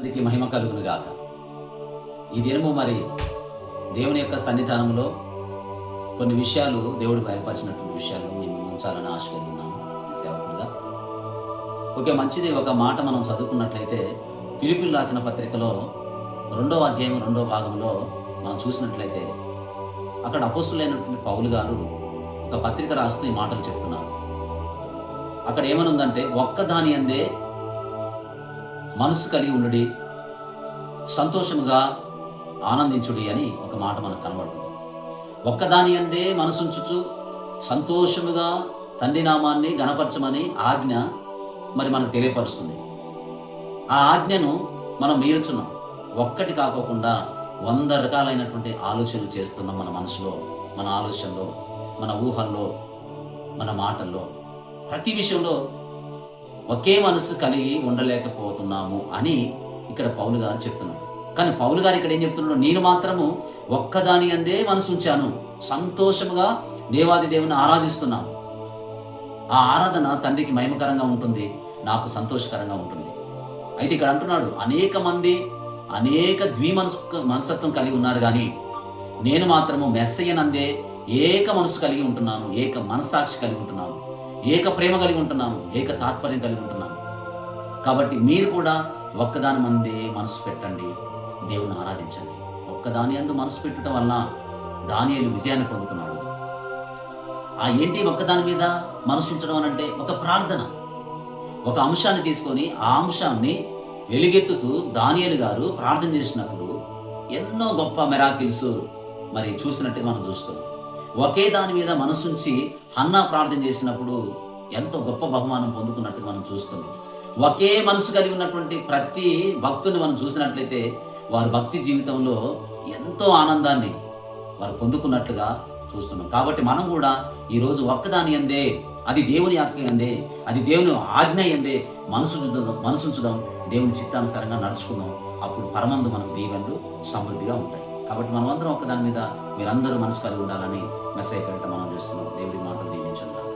తండ్రికి మహిమ కలుగును గాక ఈ దినము మరి దేవుని యొక్క సన్నిధానంలో కొన్ని విషయాలు దేవుడు బయలుపరిచినటువంటి విషయాలు మేము ఉంచాలని ఆశ కలిగి ఉన్నాను. ఈ సేవకుడుగా. ఓకే మంచిది. ఒక మాట మనం చదువుకున్నట్లయితే పిలుపులు రాసిన పత్రికలో రెండో అధ్యాయం రెండో భాగంలో మనం చూసినట్లయితే అక్కడ అపోసులైనటువంటి పౌలు గారు ఒక పత్రిక రాస్తూ ఈ మాటలు చెప్తున్నారు. అక్కడ ఏమనుందంటే ఒక్కదాని అందే మనసు కలిగి ఉండుడి సంతోషముగా ఆనందించుడి అని ఒక మాట మనకు కనబడుతుంది. ఒక్కదాని అందే మనసుంచుచు సంతోషముగా తండ్రి నామాన్ని గణపరచమని ఆజ్ఞ మరి మనకు తెలియపరుస్తుంది. ఆ ఆజ్ఞను మనం మీరుచున్నాం. ఒక్కటి కాకోకుండా వంద రకాలైనటువంటి ఆలోచనలు చేస్తున్నాం మన మనసులో మన ఆలోచనలో మన ఊహల్లో మన మాటల్లో. ప్రతి విషయంలో ఒకే మనసు కలిగి ఉండలేకపోతున్నాము అని ఇక్కడ పౌలు గారు చెప్తున్నాడు కానీ పౌలు గారు ఇక్కడ ఏం చెప్తున్నాడు నేను మాత్రము ఒక్కదాని అందే మనసు ఉంచాను సంతోషముగా దేవాది దేవుని ఆరాధిస్తున్నాను ఆ ఆరాధన తండ్రికి మహిమకరంగా ఉంటుంది నాకు సంతోషకరంగా ఉంటుంది. అయితే ఇక్కడ అంటున్నాడు అనేక మంది అనేక ద్విమనసు మనసత్వం కలిగి ఉన్నారు కానీ నేను మాత్రము మెస్సయ్యనందే ఏక మనసు కలిగి ఉంటున్నాను ఏక మనసాక్షి కలిగి ఉంటున్నాను. ఏక ప్రేమ కలిగి ఉంటున్నాను ఏక తాత్పర్యం కలిగి ఉంటున్నాను. కాబట్టి మీరు కూడా ఒక్కదాని మంది మనసు పెట్టండి దేవుని ఆరాధించండి. ఒక్కదాని అందు మనసు పెట్టడం వలన దానియలు విజయాన్ని పొందుకున్నాడు ఆ ఏంటి ఒక్కదాని మీద మనసు ఉంచడం అని అంటే ఒక ప్రార్థన. ఒక అంశాన్ని తీసుకొని ఆ అంశాన్ని వెలుగెత్తుతూ దానియలు గారు ప్రార్థన చేసినప్పుడు ఎన్నో గొప్ప మెరాకిల్స్ మరి చూసినట్టు మనం చూస్తున్నాం. ఒకే దాని మీద మనసుంచి హన్నా ప్రార్థన చేసినప్పుడు ఎంతో గొప్ప బహుమానం పొందుకున్నట్టు మనం చూస్తున్నాం. ఒకే మనసు కలిగి ఉన్నటువంటి ప్రతి భక్తుని మనం చూసినట్లయితే వారి భక్తి జీవితంలో ఎంతో ఆనందాన్ని వారు పొందుకున్నట్లుగా చూస్తున్నాం. కాబట్టి మనం కూడా ఈరోజు ఒక్కదాని అందే అది దేవుని ఆజ్ఞ అందే అది దేవుని ఆజ్ఞ అందే మనసు మనసు ఉంచుదాం దేవుని చిత్తానుసారంగా నడుచుకుందాం. అప్పుడు పరమందు మనకు దీవెనలు సమృద్ధిగా ఉంటాయి. కాబట్టి మనమందరం దాని మీద మీరందరూ మనసు కలిగి ఉండాలని మెసేజ్ పెట్టడం మనం చేస్తున్నాం. దేవుడి మాటలు దీవించండి.